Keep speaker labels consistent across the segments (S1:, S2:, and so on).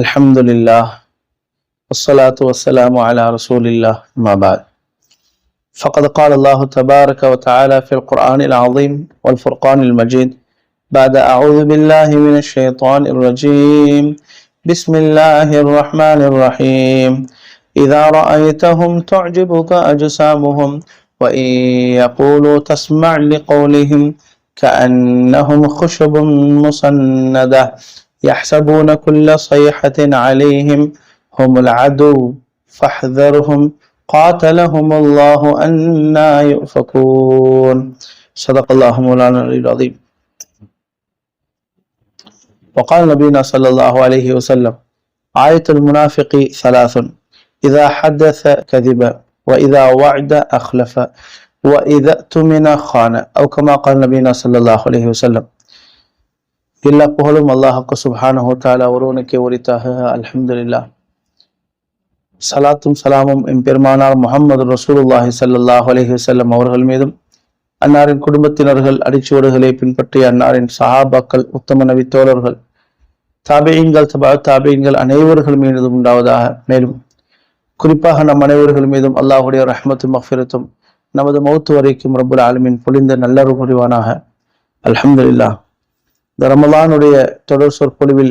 S1: الحمد لله والصلاة والسلام على رسول الله ما بعد. فقد قال الله تبارك وتعالى في القرآن العظيم والفرقان المجيد بعد أعوذ بالله من الشيطان الرجيم. بسم الله الرحمن الرحيم. إذا رأيتهم تعجبك أجسامهم وإن يقولوا تسمع لقولهم كأنهم خشب مسندة. يحسبون كل صيحة عليهم هم العدو فاحذرهم. قاتلهم الله أنا يؤفكون. صدق الله مولانا العظيم. وقال نبينا صلى الله عليه وسلم آية المنافق ثلاث إذا حدث كذب وإذا وعد أخلف وإذا اؤتمن خان أو كما قال نبينا صلى الله عليه وسلم எல்லா புகழும் அல்லாஹாக்கு சுப்ஹானஹு தஆலா ஒருவனுக்கே உரித்தாக அலமதுல்லா சலாத்தும் சலாமும் என் பெருமானார் முகமது ரசூலுல்லாஹி சல்லாஹ் அலஹி வல்லம் அவர்கள் மீதும் அன்னாரின் குடும்பத்தினர்கள் அடிச்சுவடுகளை பின்பற்றி அன்னாரின் சஹாபாக்கள் உத்தம நபி தோழர்கள் தாபியங்கள் தபா தாபேயங்கள் அனைவர்கள் மீதும் உண்டாவதாக மேலும் குறிப்பாக நம் அனைவர்கள் மீதும் அல்லாஹுடைய ரஹமத்தும் மஃபிரத்தும் நமது மௌத்து வரைக்கும் ரபுல் ஆலமின் பொழிந்த நல்லரு புரிவானாக அலமதுல்லா இந்த ரமலானுடைய தொடர் சொற்பொழிவில்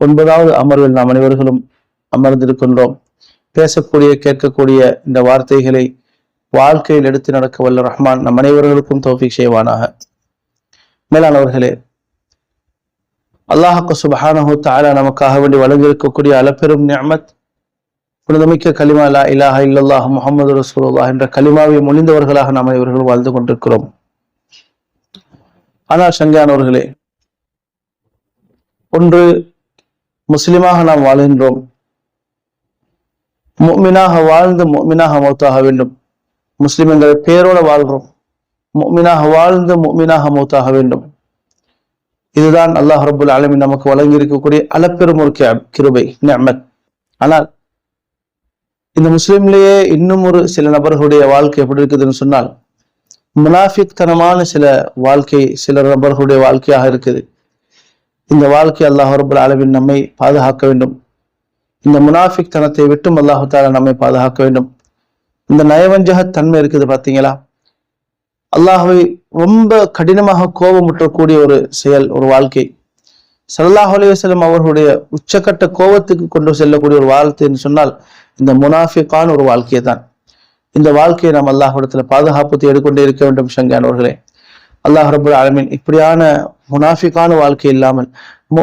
S1: ஒன்பதாவது அமர்வில் நாம் அனைவர்களும் அமர்ந்திருக்கின்றோம். பேசக்கூடிய கேட்கக்கூடிய இந்த வார்த்தைகளை வாழ்க்கையில் எடுத்து நடக்க வல்ல ரஹ்மான் நம் அனைவர்களுக்கும் தோஃபிக் செய்வானாக. மேலானவர்களே அல்லாஹுக்கு சுபஹானஹு தாலா நமக்காக வேண்டி வழங்கியிருக்கக்கூடிய அளப்பெரும் நியமத் புனிதமிக்க கலிமா லா இலாஹா இல்லல்லாஹ் முகமது ரசூலுல்லாஹ் என்ற கலிமாவை மொழிந்தவர்களாக நாம் இவர்கள் வாழ்ந்து கொண்டிருக்கிறோம். ஆனால் சங்கையானவர்களே ஒன்று முஸ்லிமாக நாம் வாழ்கின்றோம். முக்மினாக வாழ்ந்து முக்மினாக மௌத்தாக வேண்டும். முஸ்லிம் என்கிற பேரோட வாழ்கிறோம். முக்மினாக வாழ்ந்து முக்மினாக மௌத்தாக வேண்டும். இதுதான் அல்லாஹ் ரபுல் ஆலமி நமக்கு வழங்கி இருக்கக்கூடிய அளப்பெரும் ஒரு கிருபை நிஅமத். ஆனால் இந்த முஸ்லிம்லேயே இன்னும் ஒரு சில நபர்களுடைய வாழ்க்கை எப்படி இருக்குதுன்னு சொன்னால் முனாஃபிக் தனமான சில வாழ்க்கை சில நபர்களுடைய வாழ்க்கையாக இருக்குது. இந்த வாழ்க்கை அல்லாஹ் ரபுல் நம்மை பாதுகாக்க வேண்டும். இந்த முனாஃபிக் தனத்தை விட்டும் அல்லாஹு தாலா நம்மை பாதுகாக்க வேண்டும். இந்த நயவஞ்சக தன்மை இருக்குது பார்த்தீங்களா அல்லாஹுவை ரொம்ப கடினமாக கோபமுற்றக்கூடிய ஒரு செயல் ஒரு வாழ்க்கை. சல்லாஹ் அலைவசலம் அவர்களுடைய உச்சக்கட்ட கோபத்துக்கு கொண்டு செல்லக்கூடிய ஒரு வாழ்க்கைன்னு சொன்னால் இந்த முனாஃபிக்கான ஒரு வாழ்க்கை தான் இந்த வாழ்க்கையை நாம் அல்லாஹிடத்துல பாதுகாப்பு தேடிக்கொண்டே இருக்க வேண்டும் சங்கானவர்களே அல்லாஹ் ரபுல் ஆலமின் இப்படியான முனாஃபிக்கான வாழ்க்கை இல்லாமல்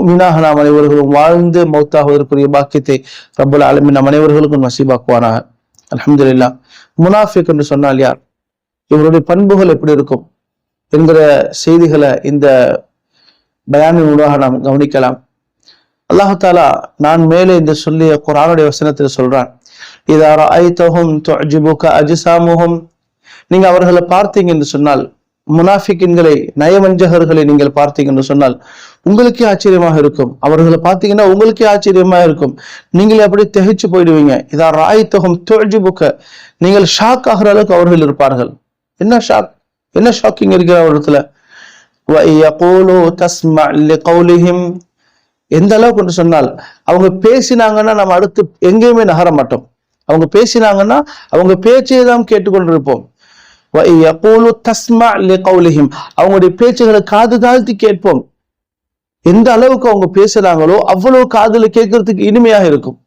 S1: மீனாக நாம் அனைவர்களும் வாழ்ந்து மௌத்தாகுவதற்குரிய பாக்கியத்தை ரபுல் ஆலமின் நம் அனைவர்களுக்கும் நசீபாக்குவானாக. அலமதுல்லா முனாஃபிக் என்று சொன்னால் யார்? இவருடைய பண்புகள் எப்படி இருக்கும் என்கிற செய்திகளை இந்த பயானின் ஊடாக நாம் கவனிக்கலாம். அல்லாஹாலா நான் மேலே இந்த சொல்லிய குரானுடைய வசனத்தில் சொல்றான். இதாரா ஐத்தகும் துஅஜிபுக அஜிசாமுகும் நீங்க அவர்களை பார்த்தீங்க என்று சொன்னால் முனாஃபிக்கின்களை நயவஞ்சகர்களை நீங்கள் பார்த்தீங்க என்று சொன்னால் உங்களுக்கே ஆச்சரியமாக இருக்கும். அவர்களை பார்த்தீங்கன்னா உங்களுக்கே ஆச்சரியமா இருக்கும். நீங்கள் அப்படி திகைச்சு போயிடுவீங்க. இதா ராய்த்தகம் துஅஜிபுக. நீங்கள் ஷாக் ஆகிற அளவுக்கு அவர்கள் இருப்பார்கள். என்ன ஷாக் என்ன ஷாக்கிங் இருக்கிற இடத்துல? எந்த அளவுக்கு என்று சொன்னால் அவங்க பேசினாங்கன்னா நம்ம அடுத்து எங்கேயுமே நகர மாட்டோம். அவங்க பேசினாங்கன்னா அவங்க பேச்சையை தான் கேட்டுக்கொண்டிருப்போம். அவங்களுடைய பேச்சுகளை காது தாழ்த்தி கேட்போம். எந்த அளவுக்கு அவங்க பேசுறாங்களோ அவ்வளவு காதுல கேட்கறதுக்கு இனிமையாக இருக்கும்.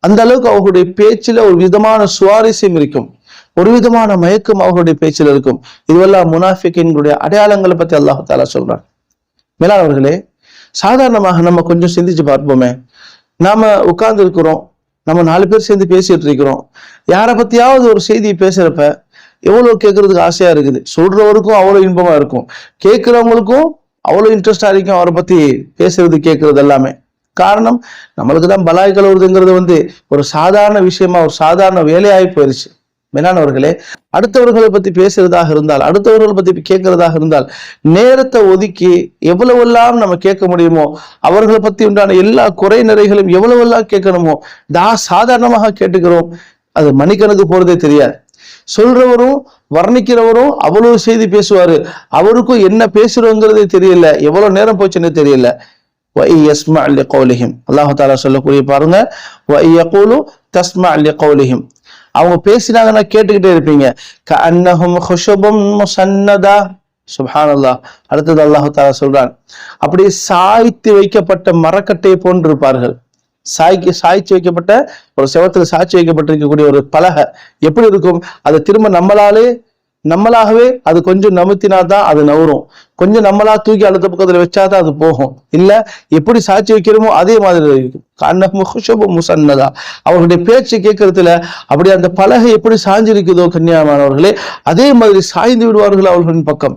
S1: அந்த அளவுக்கு அவர்களுடைய பேச்சுல ஒரு விதமான சுவாரஸ்யம் இருக்கும். ஒரு விதமான மயக்கம் அவர்களுடைய பேச்சில் இருக்கும். இதுவெல்லாம் முனாஃபிக்கின்களுடைய அடையாளங்களை பத்தி அல்லாஹு தாலா சொல்றான். மேலானவர்களே சாதாரணமாக நம்ம கொஞ்சம் சிந்திச்சு பார்ப்போமே. நாம உட்கார்ந்து இருக்கிறோம் நம்ம நாலு பேர் சேர்ந்து பேசிட்டு இருக்கிறோம். யாரை பத்தியாவது ஒரு செய்தியை பேசுறப்ப எவ்வளவு கேட்கறதுக்கு ஆசையா இருக்குது? சொல்றவருக்கும் அவ்வளவு இன்பமா இருக்கும். கேட்கிறவங்களுக்கும் அவ்வளவு இன்ட்ரெஸ்டா இருக்கும் அவரை பத்தி பேசுறது கேட்கறது எல்லாமே. காரணம் நம்மளுக்கு தான் பலாய் கழுவுறதுங்கிறது வந்து ஒரு சாதாரண விஷயமா ஒரு சாதாரண வேலையாகி போயிருச்சு. மேலானவர்களே அடுத்தவர்களை பத்தி பேசுறதாக இருந்தால் அடுத்தவர்களை பத்தி கேட்கறதாக இருந்தால் நேரத்தை ஒதுக்கி எவ்வளவெல்லாம் நம்ம கேட்க முடியுமோ அவர்களை பத்தி உண்டான எல்லா குறை நிறைகளும் எவ்வளவெல்லாம் கேட்கணுமோ தா சாதாரணமாக கேட்டுக்கிறோம். அது மணிக்கணக்கு போகிறதே தெரியாது. சொல்றவரும் வர்ணிக்கிறவரும் அவ்வளவு செய்தி பேசுவாரு. அவருக்கும் என்ன பேசுறோங்கிறதே தெரியல. எவ்வளவு நேரம் போச்சுன்னு தெரியல. அல்லாஹு தாலா சொல்லக்கூடிய பாருங்க தஸ்மா அலி கௌலிஹிம் அவங்க பேசினாங்கன்னா கேட்டுக்கிட்டே இருப்பீங்க. க அன்னஹும் ஹுஷபம் சன்னதா சுபஹானல்லா அடுத்தது அல்லாஹு தாலா சொல்றான். அப்படியே சாய்த்து வைக்கப்பட்ட மரக்கட்டையை போன்றிருப்பார்கள். சாய்க்கு சாய்ச்சி வைக்கப்பட்ட ஒரு செவத்துல சாய்ச்சி வைக்கப்பட்டிருக்கக்கூடிய ஒரு பலகை எப்படி இருக்கும்? அதை திரும்ப நம்மளாலே நம்மளாகவே அது கொஞ்சம் நமுத்தினா தான் அது நவரும். கொஞ்சம் நம்மளா தூக்கி அடுத்த பக்கத்துல வச்சாதான் அது போகும். இல்ல எப்படி சாட்சி வைக்கிறோமோ அதே மாதிரி இருக்கும். கண்ண முசன்னதா. அவர்களுடைய பேச்சு கேட்கறதுல அப்படி அந்த பலகை எப்படி சாஞ்சிருக்குதோ கன்னியாமானவர்களே அதே மாதிரி சாய்ந்து விடுவார்கள் அவர்களின் பக்கம்.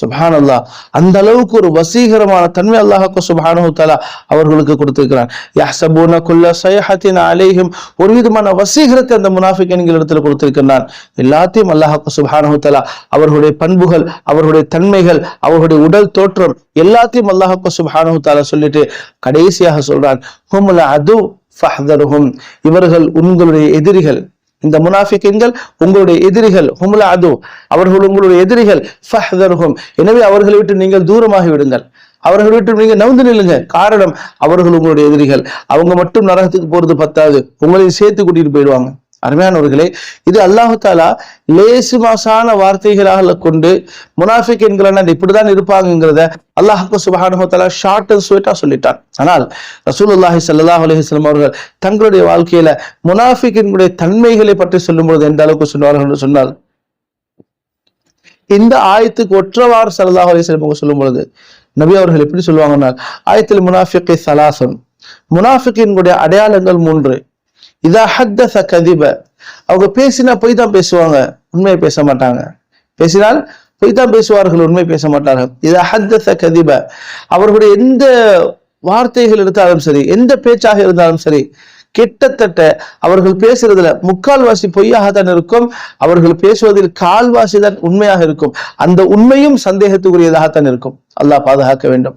S1: சுபான் அல்லாஹ் அந்த அளவுக்கு ஒரு வசீகரமான தன்மை அல்லாஹாக்கு சுபானு தாலா அவர்களுக்கு கொடுத்திருக்கிறான். யாசபூன குல்ல சயஹத்தின் அலைஹிம். ஒரு விதமான வசீகரத்தை அந்த முனாஃபிகன்கள் இடத்துல கொடுத்திருக்கிறான் எல்லாத்தையும் அல்லாஹாக்கு சுபானு தாலா அவர்களுடைய பண்புகள் அவர்களுடைய தன்மைகள் அவர்களுடைய உடல் தோற்றம் எல்லாத்தையும் அல்லாஹாக்கு சுபானு தாலா சொல்லிட்டு கடைசியாக சொல்றான். ஹுமுல அது ஃபஹ்தருஹும். இவர்கள் உங்களுடைய எதிரிகள். இந்த முனாஃபிக்கின்கள் உங்களுடைய எதிரிகள் ஹுமுல அது அவர்கள் உங்களுடைய எதிரிகள் ஃபஹ்தர்ஹும். எனவே அவர்களை விட்டு நீங்கள் தூரமாகி விடுங்கள். அவர்கள் விட்டு நீங்க நவுந்து நில்லுங்க காரணம் அவர்கள் உங்களுடைய எதிரிகள். அவங்க மட்டும் நரகத்துக்கு போறது பத்தாது. உங்களையும் சேர்த்து கூட்டிட்டு போயிடுவாங்க. அருமையானவர்களே இது அல்லாஹு தாலா லேசு மாசான வார்த்தைகளாக கொண்டு முனாஃபிக் என்கிறான இப்படிதான் இருப்பாங்கிறத அல்லாஹுக்கு சுபஹானுமத்தாலா ஷார்ட் அண்ட் ஸ்வீட்டா சொல்லிட்டான். ஆனால் ரசூல் அல்லாஹி சல்லாஹ் அலிஹஸ்லாம் அவர்கள் தங்களுடைய வாழ்க்கையில முனாஃபிக்கினுடைய தன்மைகளை பற்றி சொல்லும்போது எந்த அளவுக்கு சொன்னார்கள் என்று சொன்னால் இந்த ஆயத்துக்கு ஒற்றவாறு சல்லாஹ் அலைஹி அவங்க சொல்லும் பொழுது நபி அவர்கள் எப்படி சொல்லுவாங்கன்னா ஆயத்தில் முனாஃபிக்கை சலாசன் முனாஃபிக்கினுடைய அடையாளங்கள் மூன்று. இதா ஹத்த கதிப. அவங்க பேசினா பொய் தான் பேசுவாங்க உண்மையை பேச மாட்டாங்க. பேசினால் பொய் தான் பேசுவார்கள் உண்மை பேச மாட்டார்கள். இதா ஹத்த கதிப. அவர்களுடைய எந்த வார்த்தைகள் எடுத்தாலும் சரி எந்த பேச்சாக இருந்தாலும் சரி கிட்டத்தட்ட அவர்கள் பேசுறதுல முக்கால்வாசி பொய்யாகத்தான் இருக்கும் அவர்கள் பேசுவதில் கால்வாசி தான் உண்மையாக இருக்கும். அந்த உண்மையும் சந்தேகத்துக்குரியதாகத்தான் இருக்கும். அல்லாஹ் பாதுகாக்க வேண்டும்.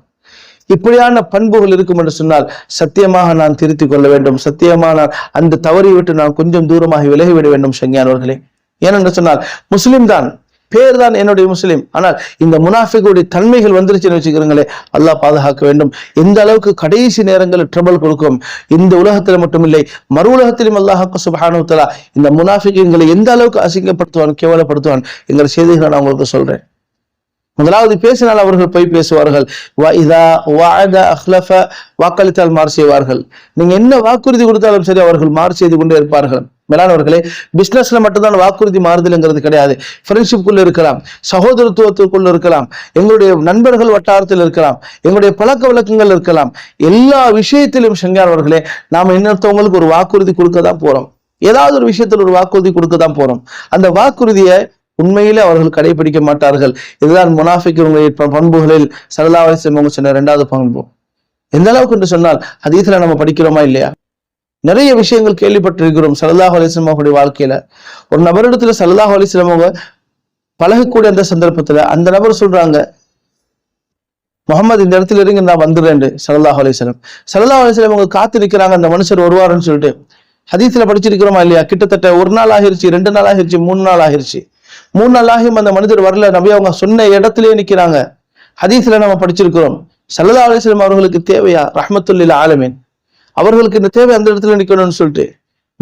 S1: இப்படியான பண்புகள் இருக்கும் என்று சொன்னால் சத்தியமாக நான் திருத்திக் கொள்ள வேண்டும். சத்தியமாக நான் அந்த தவறை விட்டு நான் கொஞ்சம் தூரமாக விலகிவிட வேண்டும் சங்கியானவர்களே ஏனென்று சொன்னால் முஸ்லிம் தான் பேர் தான் என்னுடைய முஸ்லீம். ஆனால் இந்த முனாஃபிக்குடைய தன்மைகள் வந்துருச்சுன்னு வச்சுக்கிறீங்களே அல்லாஹ் பாதுகாக்க வேண்டும். எந்த அளவுக்கு கடைசி நேரங்களில் ட்ரபிள் கொடுக்கும்? இந்த உலகத்தில் மட்டுமில்லை மறு உலகத்திலும் அல்லாஹாக்கு சுபானுத்தலா தலா இந்த முனாஃபிக்குங்களை எந்த அளவுக்கு அசிங்கப்படுத்துவான் கேவலப்படுத்துவான் எங்களை செய்திகளை நான் உங்களுக்கு சொல்றேன். முதலாவது பேசினால் அவர்கள் போய் பேசுவார்கள். வாக்களித்தால் மாறு செய்வார்கள். நீங்க என்ன வாக்குறுதி கொடுத்தாலும் சரி அவர்கள் மாறு செய்து கொண்டே இருப்பார்கள். மேலானவர்களே பிசினஸ்ல மட்டும்தான் வாக்குறுதி மாறுதல்ங்கிறது கிடையாது. ஃப்ரெண்ட்ஷிப்புக்குள்ள இருக்கலாம் சகோதரத்துவத்துக்குள்ள இருக்கலாம் எங்களுடைய நண்பர்கள் வட்டாரத்தில் இருக்கலாம் எங்களுடைய பழக்க வழக்கங்கள் இருக்கலாம். எல்லா விஷயத்திலும் செஞ்சானவர்களே நாம் இன்னொருத்தவங்களுக்கு ஒரு வாக்குறுதி கொடுக்க தான் போறோம். ஏதாவது ஒரு விஷயத்துல ஒரு வாக்குறுதி கொடுக்க தான் போறோம். அந்த வாக்குறுதியை உண்மையிலே அவர்கள் கடைபிடிக்க மாட்டார்கள். இதுதான் முனாஃபிக்குடைய பண்புகளில் சரலாவரி செல்வங்க சொன்ன இரண்டாவது பண்பு. எந்த அளவுக்கு என்று சொன்னால் அதீத்துல நம்ம படிக்கிறோமா இல்லையா? நிறைய விஷயங்கள் கேள்விப்பட்டிருக்கிறோம் சல்லாஹ் அலிஸ்லாம் வாழ்க்கையில. ஒரு நபரிடத்துல சல்லாஹ் அலிஸ்லாம் அவங்க பழகக்கூடிய அந்த சந்தர்ப்பத்துல அந்த நபர் சொல்றாங்க முகமது இந்த இடத்துல இருந்து நான் வந்துடுறேன் சல்லாஹ் அலிஸ்லாம் சல்லாஹ் அலிஸ்லாம் அவங்க காத்திருக்கிறாங்க அந்த மனுஷர் வருவாருன்னு சொல்லிட்டு. ஹதீஸ்ல படிச்சிருக்கிறோமா இல்லையா? கிட்டத்தட்ட ஒரு நாள் ஆகிருச்சு ரெண்டு நாள் ஆகிருச்சு மூணு நாள் ஆகிருச்சு. மூணு நாளாகியும் அந்த மனிதர் வரல. நபி அவங்க சொன்ன இடத்திலேயே நிக்கிறாங்க ஹதீஸ்ல நம்ம படிச்சிருக்கிறோம். சல்லா அலிஸ்லாம் அவர்களுக்கு தேவையா? ரஹமத்துல்லில் ஆலமீன். அவர்களுக்கு இந்த தேவை அந்த இடத்துல நிக்கணும்னு சொல்லிட்டு.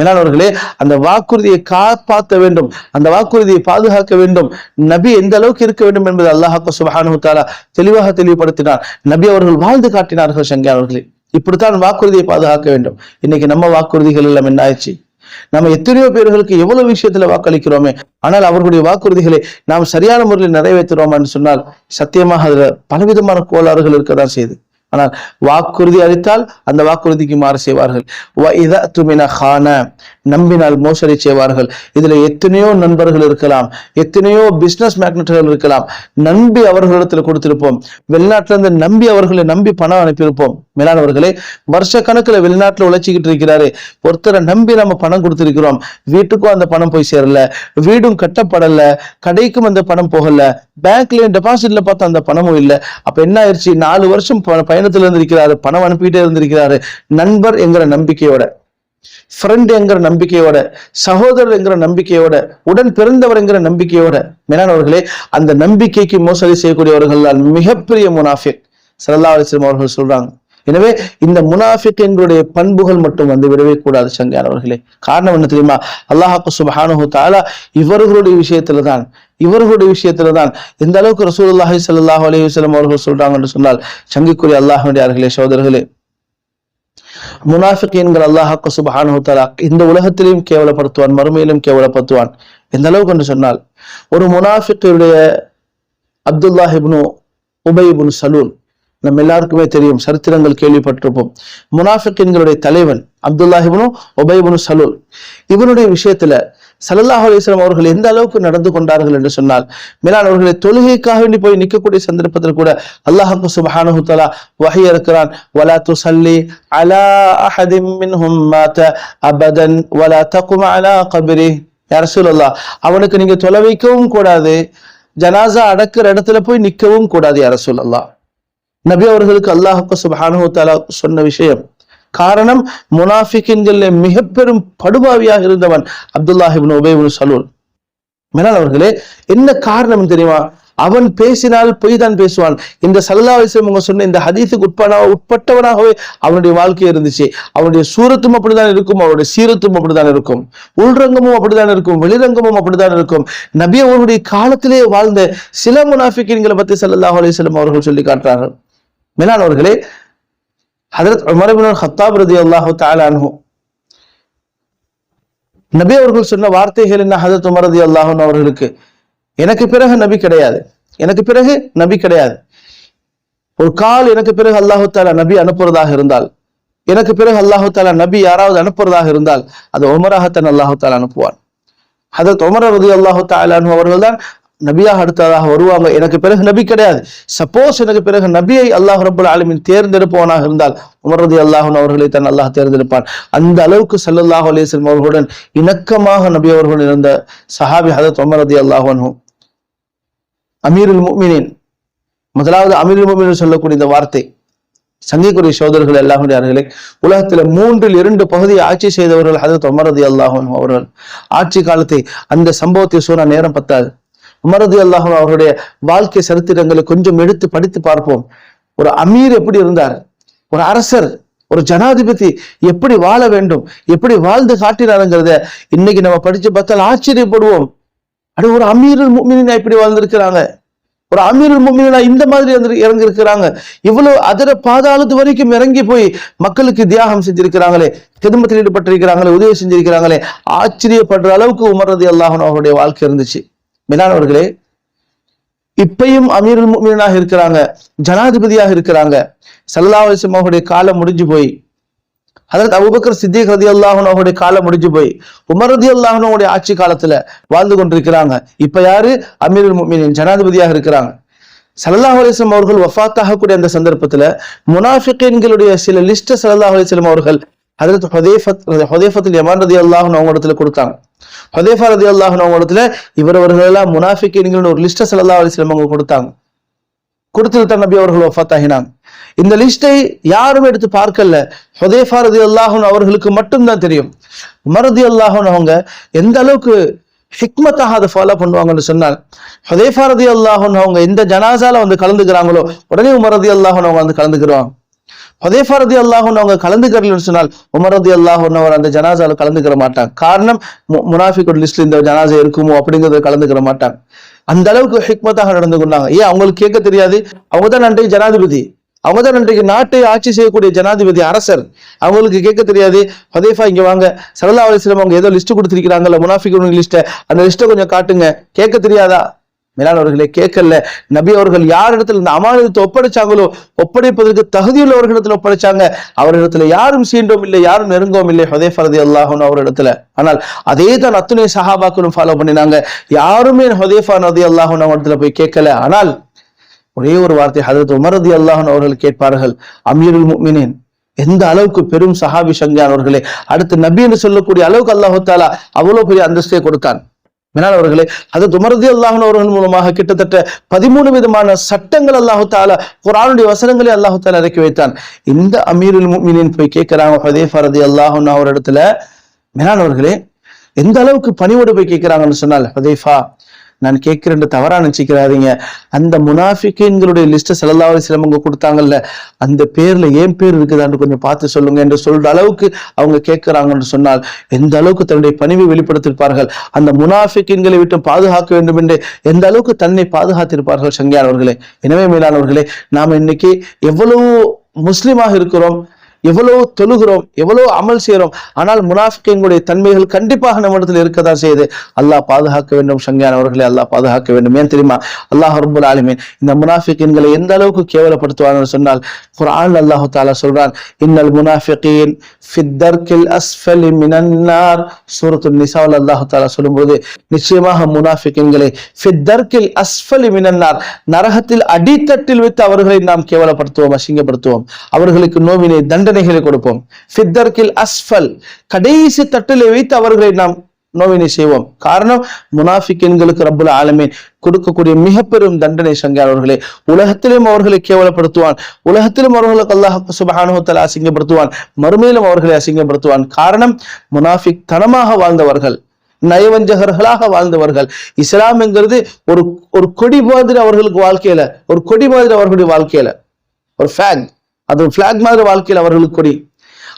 S1: மேலானவர்களே அந்த வாக்குறுதியை காப்பாற்ற வேண்டும். அந்த வாக்குறுதியை பாதுகாக்க வேண்டும். நபி எந்த அளவுக்கு இருக்க வேண்டும் என்பது அல்லாஹாக்கு சுபஹானு தாலா தெளிவாக தெளிவுபடுத்தினார். நபி அவர்கள் வாழ்ந்து காட்டினார்கள் சங்கி அவர்களே. இப்படித்தான் வாக்குறுதியை பாதுகாக்க வேண்டும். இன்னைக்கு நம்ம வாக்குறுதிகள் எல்லாம் என்ன ஆயிடுச்சு? நம்ம எத்தனையோ பேர்களுக்கு எவ்வளவு விஷயத்துல வாக்களிக்கிறோமே ஆனால் அவர்களுடைய வாக்குறுதிகளை நாம் சரியான முறையில் நிறைவேற்றுறோமான்னு சொன்னால் சத்தியமாக அதுல பலவிதமான கோளாறுகள் இருக்கதான் செய்யுது ஆனால் வாக்குறுதி அளித்தால் அந்த வாக்குறுதிக்கு மாறு செய்வார்கள். நம்பினால் மோசடி செய்வார்கள். இதுல எத்தனையோ நண்பர்கள் இருக்கலாம் எத்தனையோ பிசினஸ் மேக்னட்டுகள் இருக்கலாம். நம்பி அவர்களிடத்துல கொடுத்திருப்போம். வெளிநாட்டிலிருந்து நம்பி அவர்களை நம்பி பணம் அனுப்பியிருப்போம். மேலானவர்களே வருஷ கணக்குல வெளிநாட்டுல உழைச்சிக்கிட்டு இருக்கிறாரு. ஒருத்தரை நம்பி நம்ம பணம் கொடுத்திருக்கிறோம். வீட்டுக்கும் அந்த பணம் போய் சேரல. வீடும் கட்டப்படல. கடைக்கும் அந்த பணம் போகல. பேங்க்லயும் டெபாசிட்ல பார்த்தா அந்த பணமும் இல்லை. அப்ப என்ன ஆயிடுச்சு? நாலு வருஷம் பயணத்தில் இருந்திருக்கிறாரு பணம் அனுப்பிக்கிட்டே இருந்திருக்கிறாரு. நண்பர் என்கிற நம்பிக்கையோட ஃப்ரெண்ட் என்கிற நம்பிக்கையோட சகோதரர் என்கிற நம்பிக்கையோட உடன் பிறந்தவர் என்கிற நம்பிக்கையோட மேலானவர்களே அந்த நம்பிக்கைக்கு மோசடி செய்யக்கூடியவர்கள் மிகப்பெரிய முனாஃபிக். சல்லா அலிஸ்லம் அவர்கள் சொல்றாங்க. எனவே இந்த முனாஃபிக் எங்களுடைய பண்புகள் மட்டும் வந்து விடவே கூடாது சங்கையானவர்களே காரணம் என்ன தெரியுமா? அல்லாஹாக்கு சுபஹானு தாலா இவர்களுடைய விஷயத்துல தான் இவர்களுடைய விஷயத்துல தான் எந்த அளவுக்கு ரசூலுல்லாஹி சல்லாஹ் அலைஹி வஸல்லம் அவர்கள் சொல்றாங்கன்னு சொன்னால் சங்கிக்குரிய அல்லாஹ்வுடைய சோதர்களே முனாஃபிகின்கள் அல்லாஹாக்கு சுபஹானு தலா இந்த உலகத்திலையும் கேவலப்படுத்துவான் மறுமையிலும் கேவலப்படுத்துவான் எந்த அளவுக்கு என்று சொன்னால் ஒரு முனாஃபிக்குடைய அப்துல்லாஹிப்னு உபைபுன் சலூல் நம்ம எல்லாருக்குமே தெரியும் சரித்திரங்கள் கேள்விப்பட்டிருப்போம். முனாஃபிக்கின்களுடைய தலைவன் அப்துல்லாஹிபனு உபைபுனு சலூல் இவனுடைய விஷயத்துல சல்லாஹ் அலிஸ்லாம் அவர்கள் எந்த அளவுக்கு நடந்து கொண்டார்கள் என்று சொன்னால் மேலான் அவர்களை தொழுகைக்காக வேண்டி போய் நிற்கக்கூடிய சந்தர்ப்பத்தில் கூட அல்லாஹு சுபஹானு தலா வகை இருக்கிறான் வலா துஸல்லி அலா அஹதிம் மின்ஹும் மாத அபதன் வலா தகும் அலா கபிரி. யா சொல்லலா அவனுக்கு நீங்க தொலை வைக்கவும் கூடாது ஜனாசா அடக்கிற இடத்துல போய் நிற்கவும் கூடாது யார ரசூலல்லாஹ். நபி அவர்களுக்கு அல்லாஹுக்கு சுபஹானு தாலா சொன்ன விஷயம் காரணம் முனாஃபிக்கின்கள் மிக பெரும் படுபாவியாக இருந்தவன் அப்துல்லாஹிபின் உபேபின் சலூல். மேலால் அவர்களே என்ன காரணம் தெரியுமா? அவன் பேசினால் பொய் தான் பேசுவான். இந்த சல்லா வயசம் உங்க சொன்ன இந்த ஹதீஸுக்கு உட்பட உட்பட்டவனாகவே அவனுடைய வாழ்க்கை இருந்துச்சு. அவனுடைய சூரத்தும் அப்படிதான் இருக்கும் அவருடைய சீரத்தும் அப்படிதான் இருக்கும். உள்ரங்கமும் அப்படிதான் இருக்கும் வெளிரங்கமும் அப்படிதான் இருக்கும். நபி அவருடைய காலத்திலே வாழ்ந்த சில முனாஃபிக்கின்களை பத்தி சல்லாஹ் அலிஸ்லம் அவர்கள் சொல்லி காட்டுறார்கள். மேலானவர்களே ஹதரத் உமரபின் ஹத்தாப் ரதி அல்லாஹு தாலானு நபி அவர்கள் சொன்ன வார்த்தைகள் என்ன ஹதரத் உமரதி அல்லாஹன் அவர்களுக்கு? எனக்கு பிறகு நபி கிடையாது. எனக்கு பிறகு நபி கிடையாது. ஒரு கால் எனக்கு பிறகு அல்லாஹு தாலா நபி அனுப்புறதாக இருந்தால் எனக்கு பிறகு அல்லாஹு தாலா நபி யாராவது அனுப்புறதாக இருந்தால் அது உமராகத்தன் அல்லாஹு தாலா அனுப்புவான். ஹதரத் உமர் ரதி அல்லாஹு தாலானு அவர்கள் தான் நபியாக அடுத்ததாக வருவாங்க. எனக்கு பிறகு நபி கிடையாது. சப்போஸ் எனக்கு பிறகு நபியை அல்லாஹ் ரபுல் ஆலமின் தேர்ந்தெடுப்பவனாக இருந்தால் உமரது அல்லாஹன் அவர்களை தன் அல்லாஹ் தேர்ந்தெடுப்பான். அந்த அளவுக்கு சல்லல்லாஹு அலிஸ்லம் அவர்களுடன் இணக்கமாக நபி அவர்கள் இருந்த சஹாபி ஹதத் உமரதி அல்லாஹனும் அமீருல் முமினின் முதலாவது அமீருல் முமின் சொல்லக்கூடிய இந்த வார்த்தை. சங்கிக்குரிய சோதரர்கள் அல்லாஹுடைய உலகத்துல மூன்றில் இரண்டு பகுதியை ஆட்சி செய்தவர்கள் ஹதரத் உமரது அல்லாஹன் அவர்கள். ஆட்சி காலத்தை அந்த சம்பவத்தை சொன்ன நேரம் பத்தாது. உமரது அல்லாஹ் அவருடைய வாழ்க்கை சரித்திரங்களை கொஞ்சம் எடுத்து படித்து பார்ப்போம். ஒரு அமீர் எப்படி இருந்தார்? ஒரு அரசர் ஒரு ஜனாதிபதி எப்படி வாழ வேண்டும்? எப்படி வாழ்ந்து காட்டினாருங்கிறத இன்னைக்கு நம்ம படிச்சு பார்த்தால் ஆச்சரியப்படுவோம். அது ஒரு அமீர் மீனா இப்படி வாழ்ந்திருக்கிறாங்க. ஒரு அமீர் முமினா இந்த மாதிரி இறங்கி இருக்கிறாங்க இவ்வளவு அதர பாதாளத்து வரைக்கும் இறங்கி போய் மக்களுக்கு தியாகம் செஞ்சிருக்கிறாங்களே குடும்பத்தில் ஈடுபட்டிருக்கிறாங்களே உதவி செஞ்சிருக்கிறாங்களே ஆச்சரியப்படுற அளவுக்கு உமரது அல்லாஹன் அவருடைய வாழ்க்கை இருந்துச்சு. மேலானவர்களே இப்பையும் அமீருல் மீனாக இருக்கிறாங்க ஜனாதிபதியாக இருக்கிறாங்க. சல்லா அவருடைய காலம் முடிஞ்சு போய் அதற்கு அபுபக்கர் சித்திக் ரதி அல்லாஹன் அவருடைய காலம் முடிஞ்சு போய் உமர் ரதி அல்லாஹனுடைய ஆட்சி காலத்துல வாழ்ந்து கொண்டிருக்கிறாங்க. இப்ப யாரு? அமீருல் மீனின் ஜனாதிபதியாக இருக்கிறாங்க. சல்லாஹ் அலிஸ்லம் அவர்கள் வஃத்தாகக்கூடிய கூடிய அந்த சந்தர்ப்பத்துல முனாஃபிகீன்களுடைய சில லிஸ்ட சல்லாஹ் அலிஸ்லம் அவர்கள் அதற்கு ஹொதேஃபத் ஹொதேஃபத்தில் யமான் ரதி அல்லாஹன் அவங்க இடத்துல கொடுத்தாங்க. ஹதேஃபா ரதி அல்லாஹ் இடத்துல இவரவர்கள் எல்லாம் முனாஃபிக்கின்கள் ஒரு லிஸ்ட சல்லா அலிஸ்லம் அவங்க கொடுத்தாங்க. கொடுத்துட்டு தான் நபி அவர்கள் ஒஃபாத்தாகினாங்க இந்த லிஸ்டை யாரும் எடுத்து பார்க்கல. ஹொதேஃபா ரதி அல்லாஹன் அவர்களுக்கு மட்டும்தான் தெரியும். மருதி அல்லாஹன் அவங்க எந்த அளவுக்கு ஹிக்மத்தாக அதை ஃபாலோ பண்ணுவாங்கன்னு சொன்னாங்க ஹொதேஃபா ரதி அல்லாஹன் அவங்க எந்த ஜனாசால வந்து கலந்துக்கிறாங்களோ உடனே உமரதி அல்லாஹன் அவங்க வந்து கலந்துக்கிறாங்க ஹதேஃபரதி அல்லாஹன் அவங்க கலந்துக்கிறன்னு சொன்னால் உமரதி அல்லாஹன் அவர் அந்த ஜனாசால கலந்துக்கிற மாட்டாங்க காரணம் முனாஃபிக் லிஸ்ட்ல இந்த ஜனாசா இருக்குமோ அப்படிங்கறத கலந்துக்கிற மாட்டாங்க அந்த அளவுக்கு ஹிக்மத்தாக நடந்து கொண்டாங்க. ஏன்? அவங்களுக்கு கேட்க தெரியாது. அவங்க தான் நன்றி ஜனாதிபதி. அவங்க தான் இன்றைக்கு நாட்டை ஆட்சி செய்யக்கூடிய ஜனாதிபதி அரசர். அவங்களுக்கு கேட்க தெரியாது. ஹதேஃபா இங்க வாங்க. சரலா அலிஸ்லம் அவங்க ஏதோ லிஸ்ட் கொடுத்திருக்கிறாங்கல்ல முனாஃபிக் லிஸ்ட்டை. அந்த லிஸ்ட்டை கொஞ்சம் காட்டுங்க. கேட்க தெரியாதா? மேலானவர்களை கேட்கல. நபி அவர்கள் யாரிடத்தில் இடத்துல இந்த அமானத்தை ஒப்படைச்சாங்களோ ஒப்படைப்பதற்கு தகுதியுள்ளவர்களிடத்தில் ஒப்படைச்சாங்க. அவரிடத்துல யாரும் சீண்டோம் இல்லை யாரும் நெருங்கவும் இல்லை. ஹதே ஃபரதி அல்லாஹும் அவரிடத்துல ஆனால் அதே தான் அத்துணை சஹாபாக்களும் ஃபாலோ பண்ணினாங்க. யாருமே ஹதேஃபா நதி அல்லாஹும் அவரிடத்துல போய் கேட்கல. ஆனால் ஒரே ஒரு வார்த்தை ஹதரத் உமரதி அல்லாஹன் அவர்கள் கேட்பார்கள். அமீருல் முக்மினின் எந்த அளவுக்கு பெரும் சஹாபி சங்கியானவர்களே. அடுத்து நபி என்று சொல்லக்கூடிய அளவுக்கு அல்லாஹு தாலா அவ்வளவு பெரிய அந்தஸ்தே கொடுத்தான். மேலானவர்களே அது துமரதி அல்லாஹன் அவர்கள் மூலமாக கிட்டத்தட்ட பதிமூணு விதமான சட்டங்கள் அல்லாஹு தாலா குரானுடைய வசனங்களை அல்லாஹு தாலா இறக்கி வைத்தான். இந்த அமீருல் மீனின் போய் கேட்கிறாங்க ஹதீஃபா ரதி அல்லாஹன் அவர் இடத்துல மேலானவர்களே எந்த அளவுக்கு பணிவோடு போய் கேட்கிறாங்கன்னு சொன்னால் ஹதேஃபா நான் கேட்கிறேன்னு தவறா நினைச்சிக்கிறாதீங்க. அந்த முனாஃபிக்கின்களுடைய லிஸ்ட் செல்லல்லா சிலம்பங்க கொடுத்தாங்கல்ல அந்த பேர்ல ஏன் பேர் இருக்குதான்னு கொஞ்சம் பார்த்து சொல்லுங்க என்று சொல்ற அளவுக்கு அவங்க கேட்கிறாங்கன்னு சொன்னால் எந்த அளவுக்கு தன்னுடைய பணிவை வெளிப்படுத்தியிருப்பார்கள்? அந்த முனாஃபிக்கின்களை விட்டு பாதுகாக்க வேண்டும் என்று எந்த அளவுக்கு தன்னை பாதுகாத்திருப்பார்கள் சங்கியானவர்களே? எனவே மேலானவர்களே நாம் இன்னைக்கு எவ்வளவு முஸ்லிமாக இருக்கிறோம்? எவ்வளவு தொழுகிறோம் எவ்வளவு அமல் செய்கிறோம் ஆனால் முனாஃபிக்கங்களுடைய தன்மைகள் கண்டிப்பாக நம்மிடத்தில் இருக்கதான் செய்யுது. அல்லாஹ் பாதுகாக்க வேண்டும் சங்கியானவர்களை அல்லாஹ் பாதுகாக்க வேண்டும். ஏன் தெரியுமா? அல்லாஹ் ரபுல் ஆலமீன் இந்த முனாஃபிக்கின்களை எந்த அளவுக்கு கேவலப்படுத்துவான்னு சொன்னால் குரான் அல்லாஹு தாலா சொல்றான் இன்னல் முனாஃபிகின் ஃபித்தர்கில் அஸ்ஃபலி மினன்னார் சூரத்து நிசாவில் அல்லாஹு தாலா சொல்லும்போது நிச்சயமாக முனாஃபிக்கின்களை ஃபித்தர்கில் அஸ்ஃபலி மினன்னார் நரகத்தில் அடித்தட்டில் வைத்து அவர்களை நாம் கேவலப்படுத்துவோம் அசிங்கப்படுத்துவோம். அவர்களுக்கு நோவினை தண்டனை தண்டனைகளை கொடுப்போம். ஃபித்தர்கில் அஸ்ஃபல் கடைசி தட்டில் வைத்து அவர்களை நாம் நோவினை செய்வோம். காரணம் முனாஃபிக்கின்களுக்கு ரப்புல் ஆலமீன் கொடுக்கக்கூடிய மிக பெரும் தண்டனை சங்கையாளர்களே உலகத்திலும் அவர்களை கேவலப்படுத்துவான். உலகத்திலும் அவர்களுக்கு அல்லாஹ் சுபஹானுத்தல அசிங்கப்படுத்துவான். மறுமையிலும் அவர்களை அசிங்கப்படுத்துவான். காரணம் முனாஃபிக் தனமாக வாழ்ந்தவர்கள் நயவஞ்சகர்களாக வாழ்ந்தவர்கள். இஸ்லாம்ங்கிறது ஒரு ஒரு கொடி மாதிரி அவர்களுக்கு வாழ்க்கையில ஒரு கொடி மாதிரி அவர்களுடைய வாழ்க்கையில. ஒரு ஃபேக் அது ஃபிளாக் மாதிரி வாழ்க்கையில் அவர்களுக்கு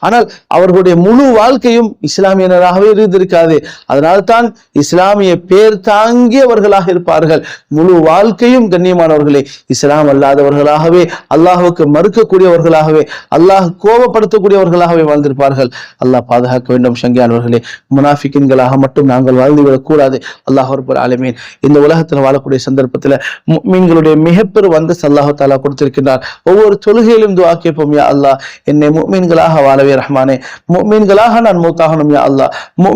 S1: ஆனால் அவர்களுடைய முழு வாழ்க்கையும் இஸ்லாமியனராகவே இருந்திருக்காது. அதனால்தான் இஸ்லாமிய பேர் தாங்கியவர்களாக இருப்பார்கள். முழு வாழ்க்கையும் கண்ணியமானவர்களே இஸ்லாம் அல்லாதவர்களாகவே அல்லாஹுக்கு மறுக்கக்கூடியவர்களாகவே அல்லாஹ் கோபப்படுத்தக்கூடியவர்களாகவே வாழ்ந்திருப்பார்கள். அல்லாஹ் பாதுகாக்க வேண்டும் சங்கியானவர்களே. முனாஃபிக்கின்களாக மட்டும் நாங்கள் வாழ்ந்துவிடக்கூடாது அல்லாஹ் ரபுல் ஆலமீன் இந்த உலகத்தில் வாழக்கூடிய சந்தர்ப்பத்தில் மீன்களுடைய மிகப்பெரும் வந்து சல்லாஹு தாலா கொடுத்திருக்கின்றார். ஒவ்வொரு தொழுகையிலும் துவா கேட்போம் யா அல்லாஹ் என்னை மீன்களாக வாழ ஆகவே ரஹ்மானே மீன்களாக நான் மூத்தாகணும் யா அல்லாஹ்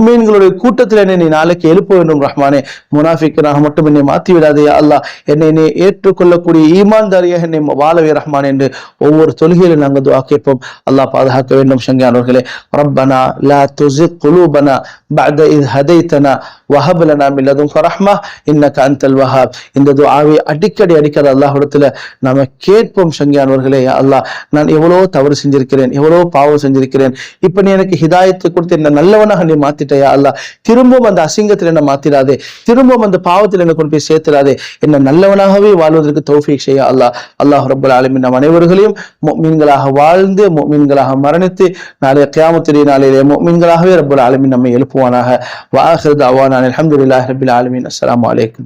S1: மீன்களுடைய கூட்டத்தில் என்னை நீ நாளைக்கு எழுப்ப வேண்டும் ரஹ்மானே முனாஃபிக்கனாக மட்டும் என்னை மாற்றி விடாதே யா அல்லாஹ் என்னை நீ ஏற்றுக்கொள்ளக்கூடிய ஈமான்தாரியாக என்னை வாழவே ரஹ்மான் என்று ஒவ்வொரு தொழுகையிலும் நாங்கள் துவா கேட்போம் அல்லாஹ் பாதுகாக்க வேண்டும் சங்கியானவர்களே ரப்பனா லா துசிக் குலூபனா بعد إذ هديتنا وهب لنا من لدنك رحمة إنك أنت الوهاب இந்த துஆவை அடிக்கடி அடிக்கடி அல்லாஹ்விடத்துல நாம கேட்போம் சங்கியானவர்களே யா அல்லாஹ் நான் எவ்வளவு தவறு செஞ்சிருக்கிறேன் எவ்வளவு பாவம் செஞ்சிருக்கிறேன் இருக்கிறேன். இப்ப நீ எனக்கு ஹிதாயத்தை கொடுத்து என்ன நல்லவனாக நீ மாத்திட்டயா? அல்ல திரும்பவும் அந்த அசிங்கத்தில் என்ன மாத்திராதே. திரும்பவும் அந்த பாவத்தில் என்ன கொண்டு போய் சேர்த்திடாதே என்ன நல்லவனாகவே வாழ்வதற்கு தௌஃபீக் செய்யா அல்லாஹ். அல்லாஹ் ரப்பல் ஆலமின். நம் அனைவர்களையும் மீன்களாக வாழ்ந்து மீன்களாக மரணித்து நாளைய கியாமத்துடைய நாளையிலே மீன்களாகவே ரப்பல் ஆலமின் நம்மை எழுப்புவானாக. வாஹிர் தாவான அலமதுல்லாஹ் ரபுல் ஆலமின். அஸ்லாம் வலைக்கம்